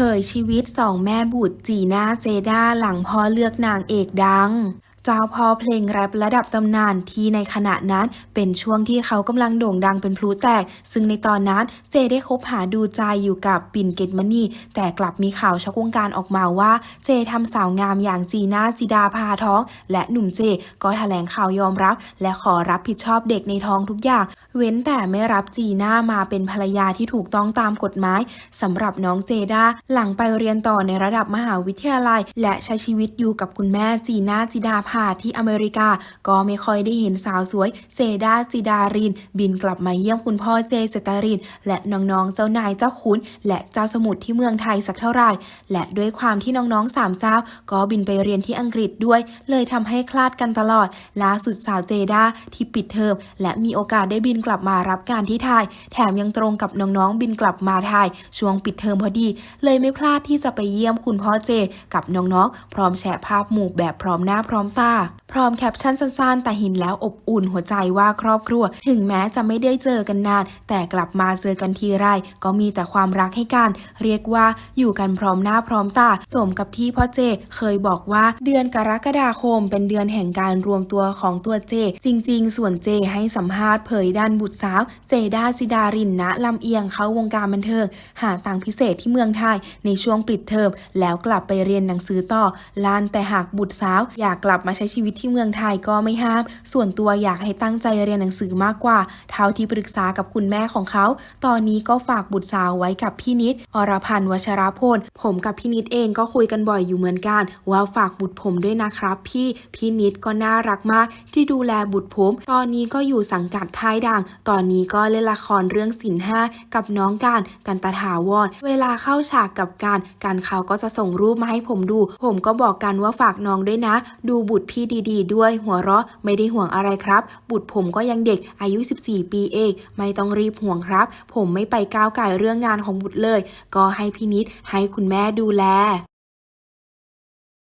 ผยชีวิตสองแม่บุตรจีน่าเจด้าหลังพ่อเลือกนางเอกดัง เจ้าพ่อเพลงแรประดับตำนานที่ในขณะนั้นเป็นช่วงที่เขากำลังโด่งดังเป็นพลุแตก ซึ่งในตอนนั้นเจได้คบหาดูใจอยู่กับปิ่นเกตมณีแต่กลับมีข่าวช็อกวงการออกมาว่า เจทำสาวงามอย่างจีน่าจิดาพาท้อง และหนุ่มเจก็แถลงข่าวยอมรับ และขอรับผิดชอบเด็กในท้องทุกอย่าง เว้นแต่ไม่รับจีน่ามาเป็นภรรยาที่ถูกต้องตามกฎหมายสำหรับน้องเจด้าหลังไปเรียนต่อในระดับมหาวิทยาลัย และใช้ชีวิตอยู่กับคุณแม่จีน่าจิดาพาที่อเมริกา ก็ไม่ค่อยได้เห็นสาวสวยเจด้าจิดาริน บินกลับมาเยี่ยมคุณพ่อเจเตาริน และน้องๆเจ้านายเจ้าขุนและเจ้าสมุทรที่เมืองไทยสักเท่าไหร่ และด้วยความที่น้องๆสามเจ้า ก็บินไปเรียนที่อังกฤษด้วย เลยทำให้คลาดกันตลอดล่าสุดสาวเจดาที่ปิดเทอมและมีโอกาสได้บินกลับมารับการที่ไทย แถมยังตรงกับน้องๆบินกลับมาไทย ช่วงปิดเทอมพอดี เลยไม่พลาดที่จะไปเยี่ยมคุณพ่อเจกับน้องๆพร้อมแชร์ภาพหมู่แบบพร้อมหน้าพร้อมตา啊พร้อมแคปชั่นสั้นๆ แต่เห็นแล้วอบอุ่นหัวใจว่าครอบครัว ถึงแม้จะไม่ได้เจอกันนาน แต่กลับมาเจอกันทีไรก็มีแต่ความรักให้กัน เรียกว่าอยู่กันพร้อมหน้าพร้อมตาสมกับที่พ่อเจ เคยบอกว่าเดือนกรกฎาคม เป็นเดือนแห่งการรวมตัวของตัวเจ จริง ๆ ส่วนเจให้สัมภาษณ์เผยด้านบุตรสาว เจด้าซิดารินณลำเอียงเข้าวงการบันเทิงหาตังพิเศษที่เมืองไทยในช่วงปิดเทอมแล้วกลับไปเรียนหนังสือต่อลานแต่หากบุตรสาว อยากกลับมาใช้ชีวิตที่เมืองไทยก็ไม่ห้าม ส่วนตัวอยากให้ตั้งใจเรียนหนังสือมากกว่า เท่าที่ปรึกษากับคุณแม่ของเขา ตอนนี้ก็ฝากบุตรสาวไว้กับพี่นิด อรพันธ์วชรพล ผมกับพี่นิดเองก็คุยกันบ่อยอยู่เหมือนกัน ว่าฝากบุตรผมด้วยนะครับ พี่ พี่นิดก็น่ารักมาก ที่ดูแลบุตรผม ตอนนี้ก็อยู่สังกัดค่ายดัง ตอนนี้ก็เล่นละครเรื่องสินห้ากับน้องการกันตาถาวร เวลาเข้าฉากกับการ การเขาก็จะส่งรูปมาให้ผมดู ผมก็บอกกันว่าฝากน้องด้วยนะ ดูบุตรพี่ดีีด้วยหัวเราะไม่ได้ห่วงอะไรครับ บุตรผมก็ยังเด็กอายุ 14 ปีเอง ไม่ต้องรีบห่วงครับ ผมไม่ไปก้าวไก่เรื่องงานของบุตรเลย ก็ให้พี่นิดให้คุณแม่ดูแล